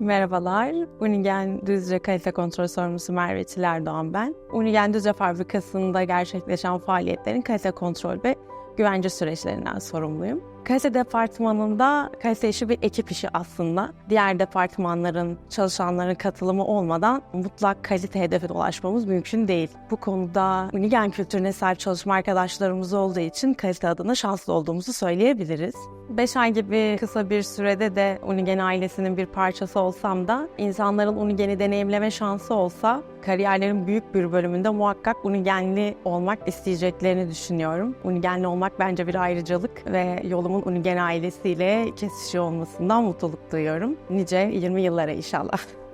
Merhabalar, Unigen Düzce Kalite Kontrol Sorumlusu Merve Çiler Doğan ben. Unigen Düzce Fabrikası'nda gerçekleşen faaliyetlerin kalite kontrol ve güvence süreçlerinden sorumluyum. Kalite departmanında kalite işi bir ekip işi aslında. Diğer departmanların, çalışanların katılımı olmadan mutlak kalite hedefine ulaşmamız mümkün değil. Bu konuda Unigen kültürüne sahip çalışma arkadaşlarımız olduğu için kalite adına şanslı olduğumuzu söyleyebiliriz. 5 ay gibi kısa bir sürede de Unigen ailesinin bir parçası olsam da insanların Unigen'i deneyimleme şansı olsa kariyerlerin büyük bir bölümünde muhakkak Unigenli olmak isteyeceklerini düşünüyorum. Unigenli olmak bence bir ayrıcalık ve yolumun Unigen ailesiyle kesişiyor olmasından mutluluk duyuyorum. Nice 20 yıllara inşallah.